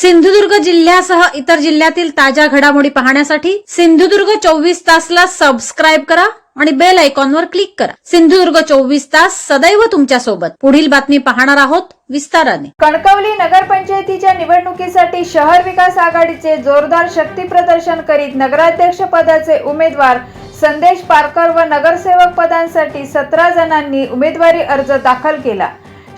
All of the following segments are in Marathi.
सिंधुदुर्ग जिल्ह्यासह इतर जिल्ह्यातील ताज्या घडामोडी पाहण्यासाठी सिंधुदुर्ग चोवीस तासला सबस्क्राईब करा आणि बेल आयकॉनवर क्लिक करा. सिंधुदुर्ग चोवीस तास सदैव तुमच्यासोबत. पुढील बातमी पाहणार आहोत विस्ताराने. कणकवली नगरपंचायतीच्या निवडणुकीसाठी शहर विकास आघाडीचे जोरदार शक्ती प्रदर्शन करीत नगराध्यक्ष पदाचे उमेदवार संदेश पारकर व नगरसेवक पदांसाठी सतरा जणांनी उमेदवारी अर्ज दाखल केला.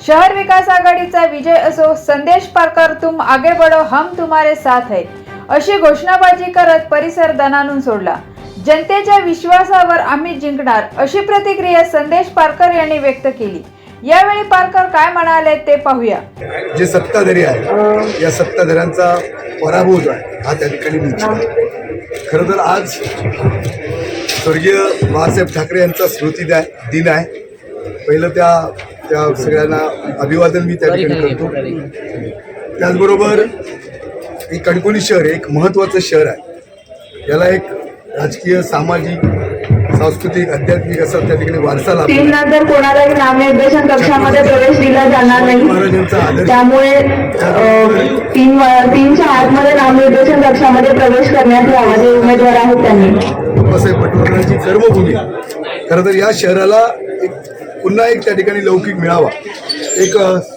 शहर विकास आघाडीचा विजय असो संदेश पारकर तुम आगे बढो हम तुम्हारे साथ है. अशी घोषणाबाजी करत परिसर दणानून सोडला. जनतेच्या विश्वासावर आम्ही जिंकणार अशी प्रतिक्रिया संदेश पारकर यांनी व्यक्त केली. यावेळी पारकर काय म्हणाले ते पाहूया. जे सत्ताधारी आहे या सत्ताधाऱ्यांचा पराभव जो आहे हा त्या ठिकाणी खरं तर आज स्वर्गीय बाळासाहेब ठाकरे यांचा स्मृती दिन आहे. पहिलं त्या त्या सगळ्यांना अभिवादन मी त्या ठिकाणी करतो. त्याचबरोबर हे कणकोली शहर एक महत्त्वाचं शहर आहे. याला एक राजकीय सामाजिक सांस्कृतिक आध्यात्मिक असा त्या ठिकाणी वारसा लाभला कोणालाही नामनिर्देशन कक्षामध्ये प्रवेश दिला जाणार नाही. त्यामुळे तीन तीनच्या आतमध्ये नामनिर्देशन कक्षामध्ये प्रवेश करण्यात यावा जे उमेदवार आहेत त्यांनी. बाबासाहेब पटवर्धनांची कर्मभूमी. खरं तर या शहराला एक पुन्हा एक त्या ठिकाणी लौकिक मिळावा. एक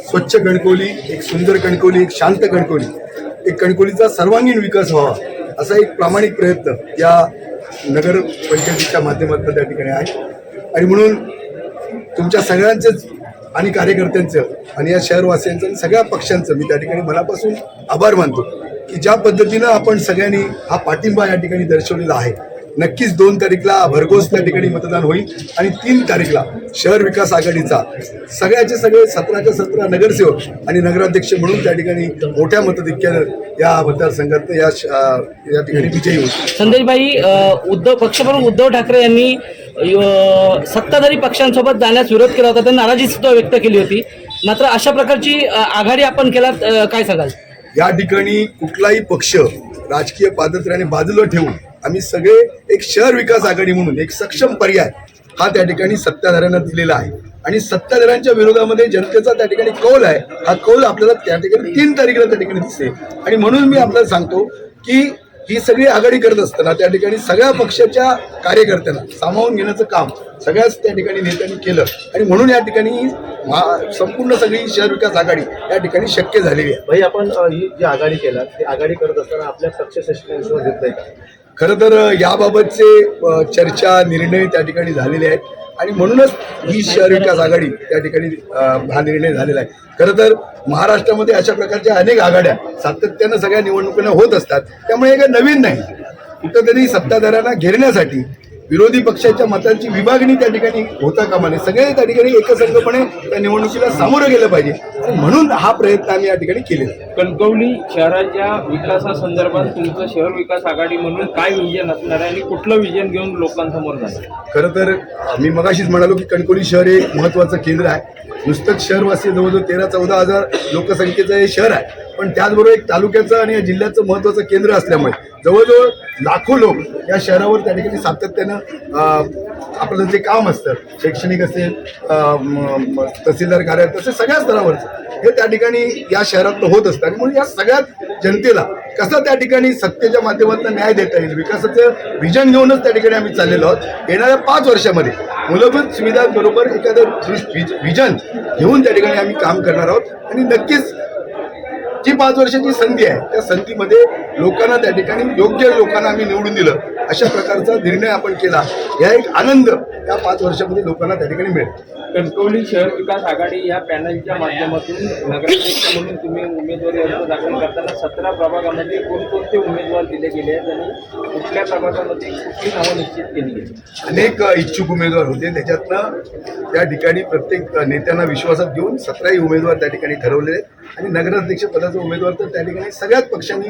स्वच्छ कणकोली एक सुंदर कणकोली एक शांत कणकोली एक कणकोलीचा सर्वांगीण विकास व्हावा असा एक प्रामाणिक प्रयत्न या नगर पंचायतीच्या माध्यमातून त्या ठिकाणी आहे. आणि म्हणून तुमच्या सगळ्यांचंच आणि कार्यकर्त्यांचं आणि या शहरवासियांचं आणि सगळ्या पक्षांचं मी त्या ठिकाणी मनापासून आभार मानतो की ज्या पद्धतीनं आपण सगळ्यांनी हा पाठिंबा या ठिकाणी दर्शवलेला आहे. नक्कीच दोन तारीखला भरघोस त्या ठिकाणी मतदान होईल आणि तीन तारीखला शहर विकास आघाडीचा सगळ्याचे सगळे सतराच्या सतरा नगरसेवक आणि नगराध्यक्ष म्हणून त्या ठिकाणी मोठ्या मतधिक्यानं या मतदारसंघात या या ठिकाणी विजयी होईल. संदेशभाई उद्धव पक्षप्रमुख उद्धव ठाकरे यांनी सत्ताधारी पक्षांसोबत जाण्यास विरोध केला होता त्यांनी नाराजी सुद्धा व्यक्त केली होती. मात्र अशा प्रकारची आघाडी आपण केलात अ, काय सांगाल? या ठिकाणी कुठलाही पक्ष राजकीय पादत्राने बाजूला ठेवून आम्ही सगळे एक शहर विकास आघाडी म्हणून एक सक्षम पर्याय हा त्या ठिकाणी सत्ताधाऱ्यांना दिलेला आहे. आणि सत्ताधाऱ्यांच्या विरोधामध्ये जनतेचा त्या ठिकाणी कौल आहे. हा कौल आपल्याला त्या ठिकाणी तीन तारखेला त्या ठिकाणी दिसते आणि म्हणून मी आपल्याला सांगतो की ही सगळी आघाडी करत असताना त्या ठिकाणी सगळ्या पक्षाच्या कार्यकर्त्यांना सामावून घेण्याचं काम सगळ्याच त्या ठिकाणी नेत्यांनी केलं. आणि म्हणून या ठिकाणी संपूर्ण सगळी शहर विकास आघाडी या ठिकाणी शक्य झालेली आहे. भाई आपण ही जी आघाडी केला ती आघाडी करत असताना आपल्या पक्ष विश्वास घेत नाही का? खरं तर याबाबतचे चर्चा निर्णय त्या ठिकाणी झालेले आहेत. आणि म्हणूनच ही शहर विकास आघाडी त्या ठिकाणी हा निर्णय झालेला आहे. खरं तर महाराष्ट्रामध्ये अशा प्रकारच्या अनेक आघाड्या सातत्यानं सगळ्या निवडणुकांना होत असतात. त्यामुळे हे काही नवीन नाही. कुठंतरी सत्ताधाऱ्यांना घेरण्यासाठी विरोधी पक्षाच्या मतांची विभागणी त्या ठिकाणी होता कामा नये. सगळे त्या ठिकाणी एकसंघपणे त्या निवडणुकीला सामोरं गेलं पाहिजे. म्हणून हा प्रयत्न आम्ही या ठिकाणी केलेला आहे. कणकवली शहराच्या विकासासंदर्भात तुमचं शहर विकास आघाडी म्हणून काय विजन असणार आहे आणि कुठलं विजन घेऊन लोकांसमोर जाणार खरं तर मी मगाशीच म्हणालो की कणकोली शहर हे महत्त्वाचं केंद्र आहे. नुसतंच शहरवासी जवळजवळ तेरा चौदा हजार लोकसंख्येचं हे शहर आहे. पण त्याचबरोबर एक तालुक्याचं आणि या जिल्ह्याचं महत्त्वाचं केंद्र असल्यामुळे जवळजवळ लाखो लोक या शहरावर त्या ठिकाणी सातत्यानं आपलं जे काम असतं शैक्षणिक असेल तहसीलदार कार्यालय तसे सगळ्या स्तरावरचं हे त्या ठिकाणी या शहरात होत असतं. आणि म्हणून या सगळ्यात जनतेला कसं त्या ठिकाणी सत्तेच्या माध्यमातून न्याय देता येईल विकासाचं व्हिजन घेऊनच त्या ठिकाणी आम्ही चाललेलो आहोत. येणाऱ्या पाच वर्षामध्ये मूलभूत सुविधांबरोबर एखादं व्हिजन घेऊन त्या ठिकाणी आम्ही काम करणार आहोत. आणि नक्कीच जी पाच वर्षाची संधी आहे त्या संधीमध्ये लोकांना त्या ठिकाणी योग्य लोकांना आम्ही निवडून दिलं. अशा प्रकारचा निर्णय आपण केला. या एक आनंद या पाच वर्षामध्ये लोकांना त्या ठिकाणी मिळेल. कणकवली शहर विकास आघाडी या पॅनलच्या माध्यमातून नगराध्यक्ष म्हणून तुम्ही उमेदवारी अर्ज दाखल करताना सतरा प्रभागामध्ये कोणकोणते उमेदवार दिले गेले आहेत आणि कुठल्या प्रभागामध्ये कुठली नावं निश्चित केली गेली? अनेक इच्छुक उमेदवार होते. त्याच्यातनं त्या ठिकाणी प्रत्येक नेत्यांना विश्वासात घेऊन सतराही उमेदवार त्या ठिकाणी ठरवलेले आहेत. आणि नगराध्यक्ष पदाचा उमेदवार तर त्या ठिकाणी सगळ्याच पक्षांनी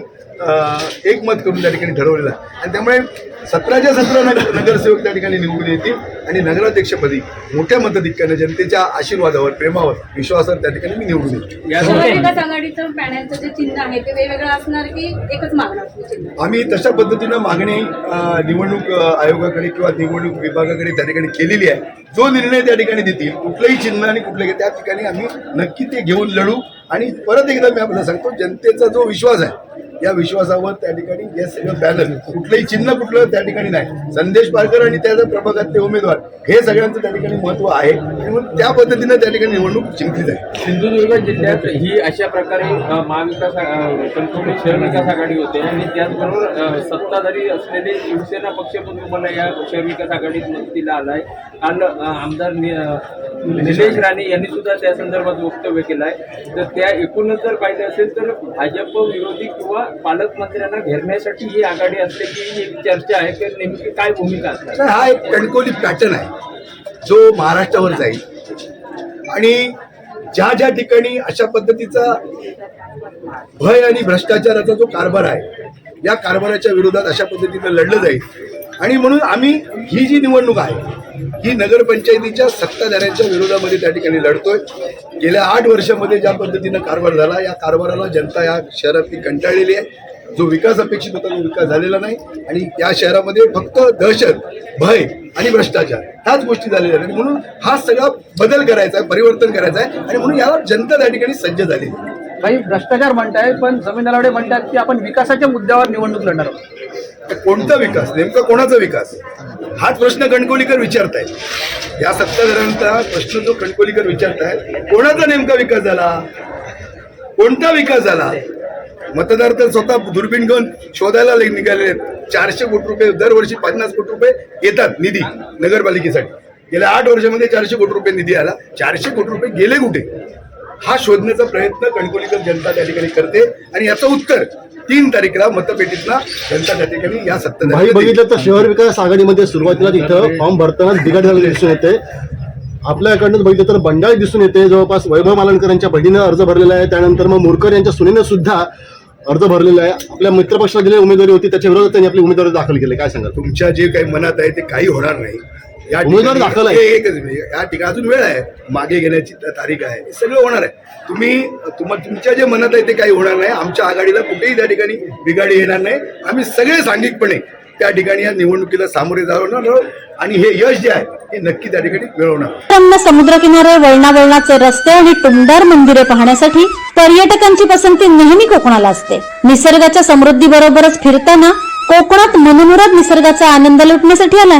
एकमत करून त्या ठिकाणी ठरवलेला आहे. आणि त्यामुळे सतराच्या सतरा नगर नगरसेवक त्या ठिकाणी निवडून येतील आणि नगराध्यक्षपदी मोठ्या मताधिक्याने जनतेच्या आशीर्वादावर प्रेमावर विश्वासावर त्या ठिकाणी मी निवडून येईल. शहर विकास आघाडीचं पॅनलचं जे चिन्ह आहे ते वेगवेगळं असणार की एकच मागणार असणार चिन्ह? आम्ही तशा पद्धतीनं मागणी निवडणूक आयोगाकडे किंवा निवडणूक विभागाकडे त्या ठिकाणी केलेली आहे. जो निर्णय त्या ठिकाणी देतील कुठलंही चिन्ह आणि कुठले त्या ठिकाणी आम्ही नक्की ते घेऊन लढू. आणि परत एकदा मी आपल्याला सांगतो जनतेचा जो विश्वास आहे या विश्वासावर त्या ठिकाणी हे सगळं बॅलन्स कुठलंही चिन्ह कुठलं त्या ठिकाणी नाही. संदेश पारकर आणि त्याचा प्रभागातले उमेदवार हे सगळ्यांचं त्या ठिकाणी महत्त्व आहे. म्हणून त्या पद्धतीनं त्या ठिकाणी निवडणूक जिंकली जाईल. सिंधुदुर्ग जिल्ह्यात ही अशा प्रकारे महाविकास संपूर्ण शहर विकास आघाडी होते आणि त्याचबरोबर सत्ताधारी असलेले शिवसेना पक्ष पण तुम्हाला या शहर विकास आघाडीत मदतीला आलाय. काल आमदार निलेश राणे यांनी सुद्धा त्या संदर्भात वक्तव्य केलं आहे तर त्या एकूणच जर पाहिजे असेल तर भाजप विरोधी किंवा पालकमंत्र्यांना घेरण्यासाठी ही आघाडी असल्याची ही एक चर्चा आहे तर नेमकी काय भूमिका असणार? हा एक कणकोली पॅटर्न आहे. जो महाराष्ट्रावर जाईल. आणि ज्या ज्या ठिकाणी अशा पद्धतीचा भय आणि भ्रष्टाचाराचा जो कारभार आहे या कारभाराच्या विरोधात अशा पद्धतीनं लढलं जाईल. आणि म्हणून आम्ही ही जी निवडणूक आहे ही नगरपंचायतीच्या सत्ताधाऱ्यांच्या विरोधामध्ये त्या ठिकाणी लढतोय. गेल्या आठ वर्षामध्ये ज्या पद्धतीनं कारभार झाला या कारभाराला जनता या शहरातली कंटाळलेली आहे. जो विकास अपेक्षित होता तो विकास झालेला नाही. आणि या शहरामध्ये फक्त दहशत भय आणि भ्रष्टाचार ह्याच गोष्टी झालेल्या आहेत. म्हणून हा सगळा बदल करायचा आहे परिवर्तन करायचं आहे. आणि म्हणून याला जनता त्या ठिकाणी सज्ज झालेली आहे. काही भ्रष्टाचार म्हणताय पण जमीन म्हणतात की आपण विकासाच्या मुद्द्यावर निवडणूक लढणार आहोत. कोणता विकास? नेमका कोणाचा विकास? हाच प्रश्न कणकोलीकर विचारतायत. या सत्ताधाऱ्यांचा प्रश्न जो कणकोलीकर विचारतायत कोणाचा नेमका विकास झाला? कोणता विकास झाला? मतदार तर स्वतः दुर्बीण घेऊन शोधायला निघालेले आहेत. चारशे कोटी रुपये दरवर्षी पन्नास कोटी रुपये येतात निधी नगरपालिकेसाठी. गेल्या आठ वर्षामध्ये चारशे कोटी रुपये निधी आला. चारशे कोटी रुपये गेले कुठे? हा शोधण्याचा प्रयत्न कणकोलीकर जनता त्या ठिकाणी करते. आणि याचं उत्तर तीन तारीखला मतपेटीतला जनता त्या ठिकाणी या सत्ताधारी बघितलं तर शहर विकास आघाडीमध्ये सुरुवातीला तिथं फॉर्म भरताना बिघाड झालेली दिसून येते. आपल्याकडनं बघितलं तर बंडाळ दिसून येते. जवळपास वैभव मालनकर यांच्या बहिणीनं अर्ज भरलेला आहे. त्यानंतर मग मोरकर यांच्या सुनेनं सुद्धा अर्ज भरलेला आहे. आपल्या मित्रपक्षाला दिलेली उमेदवारी होती. त्याच्या विरोधात त्यांनी आपली उमेदवारी दाखल केली. काय सांगाल? तुमच्या जे काही मनात आहे ते काही होणार नाही. या उमेदवार ठिकाणी- दाखल आहे. हे एकच. या ठिकाणी अजून वेळ आहे. मागे घेण्याची तारीख आहे. हे सगळं होणार आहे. तुम्ही तुम्हा तुमच्या जे मनात आहे ते काही होणार नाही. आमच्या आघाडीला कुठेही त्या ठिकाणी बिघाडी येणार नाही. आम्ही सगळे सांघिकपणे त्या ठिकाणी या निवडणुकीला सामोरे जाणार आहोत. आणि हे यश जे आहे हे नक्की त्या ठिकाणी मिळवणार. समुद्रकिनारे वळणावळणाचे रस्ते आणि टुमदार मंदिरे पाहण्यासाठी पर्यटकांची पसंती नेहमी कोकणाला असते. निसर्गाच्या समृद्धी बरोबरच फिरताना कोकणात मनमुराद निसर्गाचा आनंद लुटण्यासाठी आला